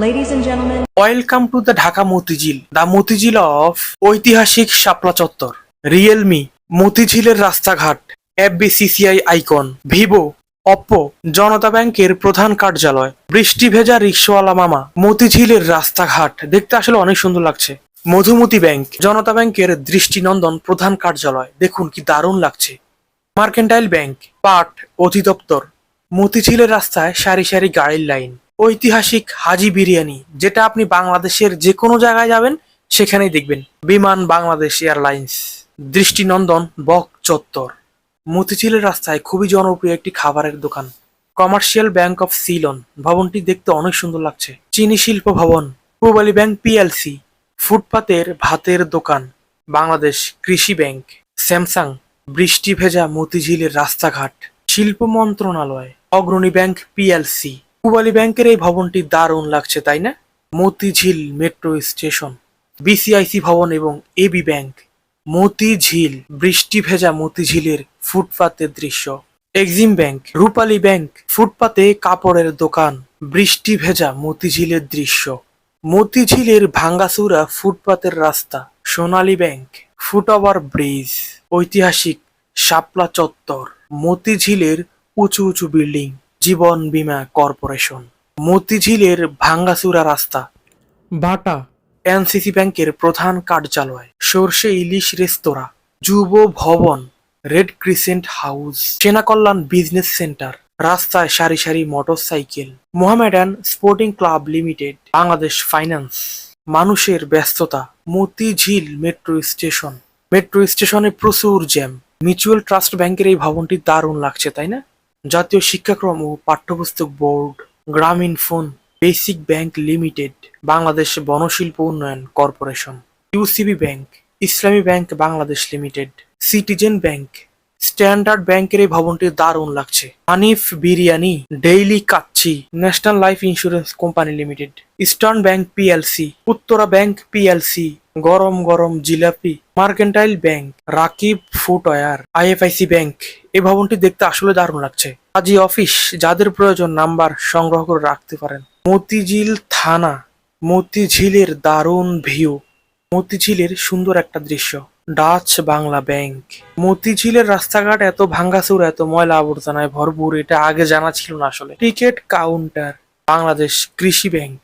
Gentlemen, welcome to the Dhaka Motijheel the Motijheel of ঐতিহাসিক Shapla Chattar Realme মতিঝিলের রাস্তাঘাট FBCCI icon Vivo Oppo Janata ব্যাংকের প্রধান কার্যালয় বৃষ্টি ভেজা রিক্সাওয়ালা মামা মতিঝিলের রাস্তাঘাট দেখতে আসলে অনেক সুন্দর লাগছে। মধুমতি ব্যাংক জনতা ব্যাংকের দৃষ্টিনন্দন প্রধান কার্যালয় দেখুন কি দারুণ লাগছে। মার্কেন্টাইল ব্যাংক পাট অধিদপ্তর মতিঝিলের রাস্তায় সারি সারি গাড়ির লাইন ঐতিহাসিক হাজি বিরিয়ানি, যেটা আপনি বাংলাদেশের যে কোনো জায়গায় যাবেন, সেখানেই দেখবেন। বিমান বাংলাদেশ এয়ারলাইন্স, দৃষ্টিনন্দন বক চত্বর। মতিঝিলের রাস্তায় খুবই জনপ্রিয় একটি খাবারের দোকান, কমার্শিয়াল ব্যাংক অফ সিলন। ভবনটি দেখতে অনেক সুন্দর লাগছে। চিনি শিল্প ভবন, পূবালী ব্যাংক পিএলসি ফুটপাতের ভাতের দোকান, বাংলাদেশ কৃষি ব্যাংক, স্যামসাং, বৃষ্টি ভেজা মতিঝিলের রাস্তাঘাট, শিল্প মন্ত্রণালয়, অগ্রণী ব্যাংক পিএলসি পূবালী ব্যাংকের এই ভবনটি দারুণ লাগছে, তাই না? মতিঝিল মেট্রো স্টেশন, বিসিআইসি ভবন এবং এবি ব্যাংক, মতিঝিল, বৃষ্টি ভেজা মতিঝিলের ফুটপাতের দৃশ্য। এক্সিম ব্যাংক, রূপালী ব্যাংক, ফুটপাতে কাপড়ের দোকান, বৃষ্টি ভেজা মতিঝিলের দৃশ্য। মতিঝিলের ভাঙ্গাসুরা ফুটপাতের রাস্তা, সোনালী ব্যাংক, ফুটওভার ব্রিজ, ঐতিহাসিক শাপলা চত্বর, মতিঝিলের উঁচু উঁচু বিল্ডিং। জীবন বীমা কর্পোরেশন। মতিঝিলের ভাঙ্গাচুরা রাস্তা। বাটা এনসিসি ব্যাংকের প্রধান কার্যালয়। সর্ষে ইলিশ রেস্তোরাঁ। Jubo Bhaban. Red Crescent House. Sena Kalyan business centre. রাস্তায় সারি সারি motorcycle. Mohammedan sporting club limited. Bangladesh finance. মানুষের ব্যস্ততা। Motijheel metro station. মেট্রো স্টেশনে প্রচুর জ্যাম। মিউচুয়াল ট্রাস্ট ব্যাংকের এই ভবনটি দারুণ লাগছে তাই না? জাতীয় শিক্ষাক্রম ও পাঠ্যপুস্তক board Grameen phone basic bank limited, Bangladesh Banashilpa Unnayan corporation, UCB bank, Islami bank Bangladesh limited, citizen bank. Standard ব্যাংকের এই ভবনটি দারুণ লাগছে। Hanif biryani, daily Kacchi, national life insurance company limited, eastern bank PLC, Uttara bank PLC গরম গরম jalebi, mercantile bank, Rakib footwear, IFIC bank এই ভবনটি দেখতে আসলে দারুণ লাগছে। কাজী অফিস, যাদের প্রয়োজন নাম্বার সংগ্রহ করে রাখতে পারেন। মতিঝিল থানা, মতিঝিলের দারুণ ভিউ। মতিঝিলের সুন্দর একটা দৃশ্য, ডাচ বাংলা ব্যাংক। মতিঝিলের রাস্তাঘাট এত ভাঙ্গাচুর, এত ময়লা আবর্জনায় ভরপুর, এটা আগে জানা ছিল না আসলে। টিকিট কাউন্টার, বাংলাদেশ কৃষি ব্যাংক।